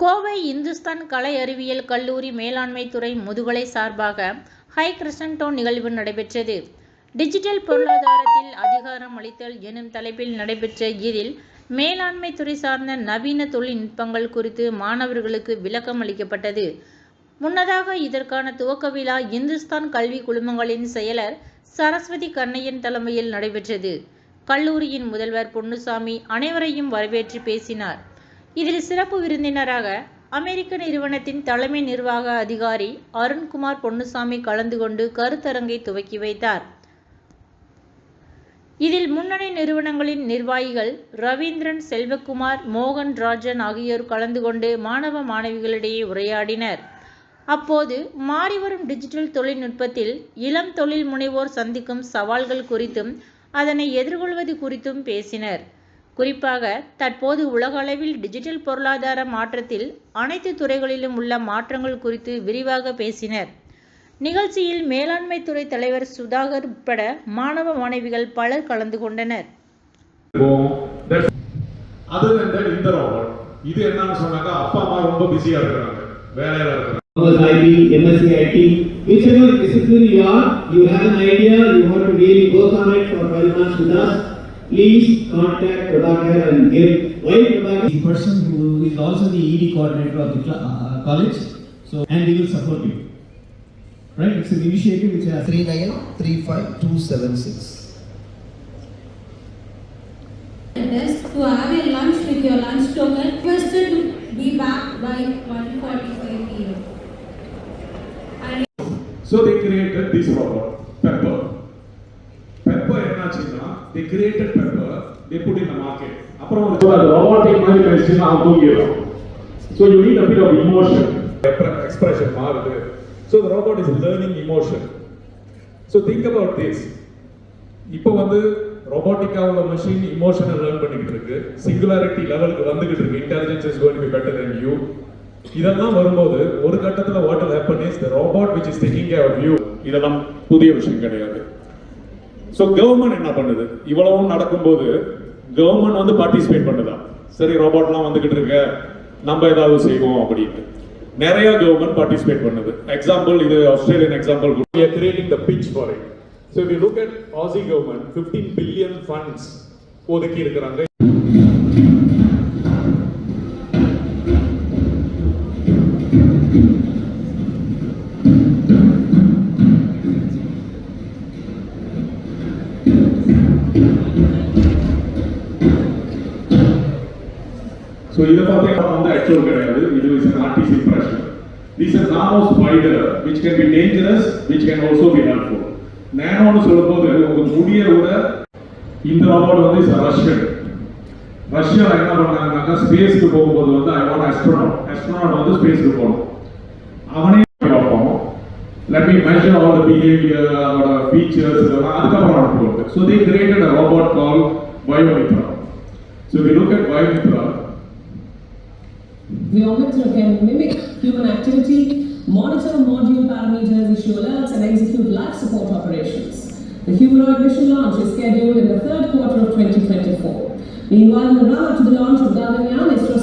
கோவை இந்துஸ்தான் கலை அறிவியல் கல்லூரி மேலாண்மை துறை முதுகலை சார்பாக ஹை கிருஷ்ணன்டோ நிகழ்வு நடைபெற்றது. டிஜிட்டல் பொருளாதாரத்தில் அதிகாரம் அளித்தல் எனும் தலைப்பில் நடைபெற்ற இதில் மேலாண்மை துறை சார்ந்த நவீன தொழில்நுட்பங்கள் குறித்து மாணவர்களுக்கு விளக்கம் அளிக்கப்பட்டது. முன்னதாக இதற்கான துவக்க விழா இந்துஸ்தான் கல்வி குழுமங்களின் செயலர் சரஸ்வதி கண்ணையன் தலைமையில் நடைபெற்றது. கல்லூரியின் முதல்வர் பொன்னுசாமி அனைவரையும் வரவேற்று பேசினார். இதில் சிறப்பு விருந்தினராக அமெரிக்க நிறுவனத்தின் தலைமை நிர்வாக அதிகாரி அருண்குமார் பொன்னுசாமி கலந்து கொண்டு கருத்தரங்கை துவக்கி வைத்தார். இதில் முன்னணி நிறுவனங்களின் நிர்வாகிகள் ரவீந்திரன் செல்வகுமார் மோகன் ராஜன் ஆகியோர் கலந்து கொண்டு மாணவ மாணவிகளிடையே உரையாடினர். அப்போது மாறிவரும் டிஜிட்டல் தொழில்நுட்பத்தில் இளம் தொழில் முனைவோர் சந்திக்கும் சவால்கள் குறித்தும் அதனை எதிர்கொள்வது குறித்தும் பேசினர். குறிப்பாக தற்போது உலக அளவில் டிஜிட்டல் பொருளாதார மாற்றத்தில் அனைத்து துறைகளிலும் உள்ள மாற்றங்கள் குறித்து விரிவாக பேசினர். நிகழ்ச்சியில் மேலாண்மை துறை தலைவர் சுதாகர் உட்பட மாணவ மாணவிகள் பலர் கலந்து கொண்டனர். இது என்னன்னு சொன்னாக்கா அப்பா அம்மா ரொம்ப பிஸியா இருக்கிறாங்க. வேலையில இருக்கிறாங்க. Commerce IT, MSc IT, whichever discipline you are, you have an idea, you want to really work on it for 12 months with us, please contact Prabhakar and give. Why Prabhakar? The person who is also the ED coordinator of the uh, college, so and we will support you. Right? It's an initiative which has three nine three five two seven six. To have a lunch with your lunch token, requested to be back by 1:45 p.m. So they created this robot, Pepper. They created Pepper, they put in the market. அப்புறம் ஒரு robotic மாதிரி பேசிச்சுன்னா அவன் தூங்கிடுறான். So you need a bit of emotion. Expression மாறுது. So the robot is learning emotion. So think about this. இப்போ வந்து robotic-ஆ உள்ள machine emotion learn பண்ணிக்கிட்டு இருக்கு சிங்குலாரிட்டி லெவலுக்கு வந்துகிட்டு இருக்கு intelligence is be better than you இதெல்லாம் வரும்போது ஒரு கட்டத்துல what will happen is the robot which is taking care of you இதெல்லாம் புதிய விஷயம் கிடையாது ஸோ கவர்மெண்ட் என்ன பண்ணுது? இவ்வளவும் நடக்கும்போது கவர்மெண்ட் வந்து பார்ட்டிசிபேட் பண்ணுதா? சரி ரோபோட்லாம் வந்துகிட்டு இருக்க நம்ம ஏதாவது செய்வோம் அப்படின்ட்டு. நிறைய கவர்மெண்ட் பார்ட்டிசிபேட் பண்ணுது. எக்ஸாம்பிள் இது Australian example creating the pitch for it so we look at Aussie government fifteen billion funds ஒதுக்கி இருக்கிறாங்க. ஸோ இதை பார்த்தீங்கன்னா வந்து ஆக்சுவல் கிடையாது இது is an artist impression this is almost wider which can be dangerous which can also be helpful நேனோன்னு சொல்லும்போது உங்கள் முடிய விட இந்த அவார்டு வந்து இஸ் ரஷ்யன் ரஷ்யாவில் என்ன பண்ணாங்கன்னாக்கா ஸ்பேஸ்க்கு போகும்போது வந்து ஐ வாண்ட் அஸ்ட்ரோனாட் அஸ்ட்ரோனாட் வந்து ஸ்பேஸ்க்கு போகணும் அவனே பார்ப்போம் லெட் மீ மென்ஷன் அவரோட பிஹேவியர் அவரோட ஃபீச்சர்ஸ் இதெல்லாம் அதுக்கப்புறம் அனுப்புவாங்க so the created a robot call bio Mitra so we look at bio Biometra can mimic human activity, monitor module parameters, issue alerts, and execute life support operations. The humanoid mission launch is scheduled in the third quarter of 2024. Meanwhile, the run-up to the launch of Gaganyaan, ISRO